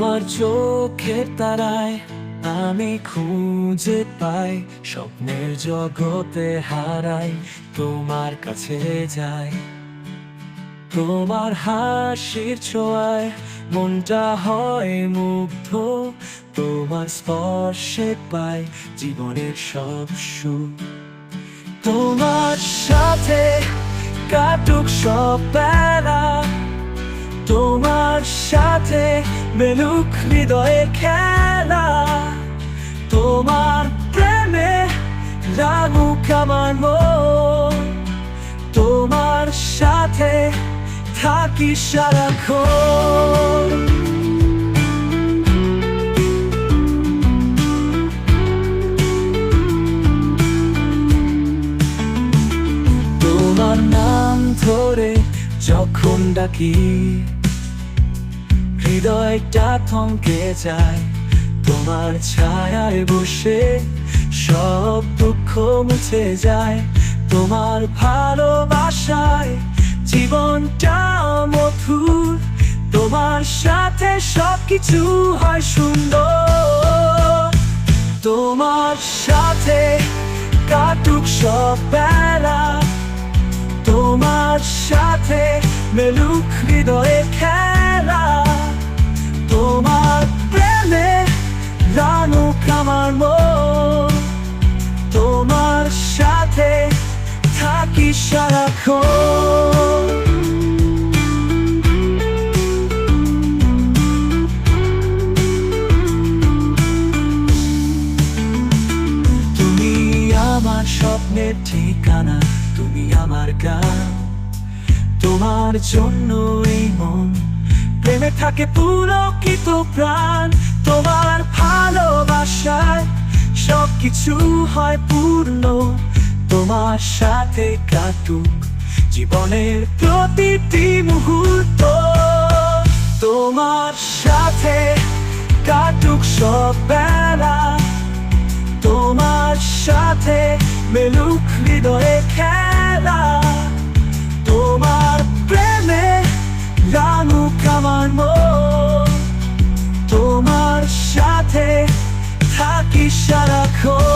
তোমার চোখের তারায় আমি খুঁজে পাই, স্বপ্নের জগতে হারাই, তোমার কাছে যাই। তোমার হাসির ছোঁয়ায় মনটা হয় মুগ্ধ, তোমার স্পর্শে পাই জীবনের সব সুখ। তোমার সাথে কাটুক সব বেলা সাথে মেলুক হৃদয়ে খেলা। তোমার প্রেমে লাগুক আমার মন। তোমার সাথে থাকি সারাক্ষণ। তোমার নাম ধরে যখন ডাকি হৃদয়টা থমকে যায়। তোমার ছায়ায় বসে সব দুঃখ মুছে যায়। তোমার ভালোবাসায় জীবনটা মধুর। তোমার সাথে সবকিছু হয় সুন্দর। তোমার সাথে কাটুক সব বেলা। তোমার সাথে মেলুক হৃদয়ে খেলা। থাকি সারাক্ষণ? তুমি আমার স্বপ্নের ঠিকানা, তুমি আমার গান। তোমার জন্য এই মন, প্রেমে থাকে পুলকিত প্রাণ। তোমার ভালোবাসায় সব কিছু হয় পূর্ণ। তোমার সাথে কাটুক জীবনের প্রতিটি মুহূর্ত। তোমার সাথে কাটুক সব বেলা। তোমার সাথে মেলুক হৃদয়ে খেলা। তোমার প্রেমে রানুক আমার তোমার সাথে থাকি সারাক্ষণ।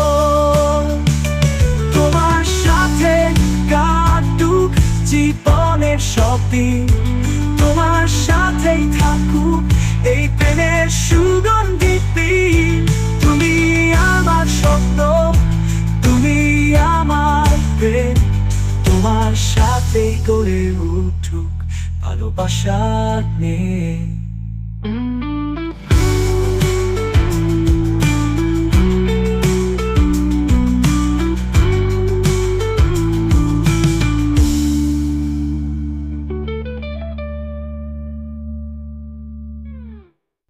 দিন তোমার সাথেই থাকুক, এই প্রেমের সুগন্ধিত দিন তুমি আমার স্বপ্ন, তুমি আমার প্রেম। তোমার সাথে করে উঠুক ভালোবাসার নেই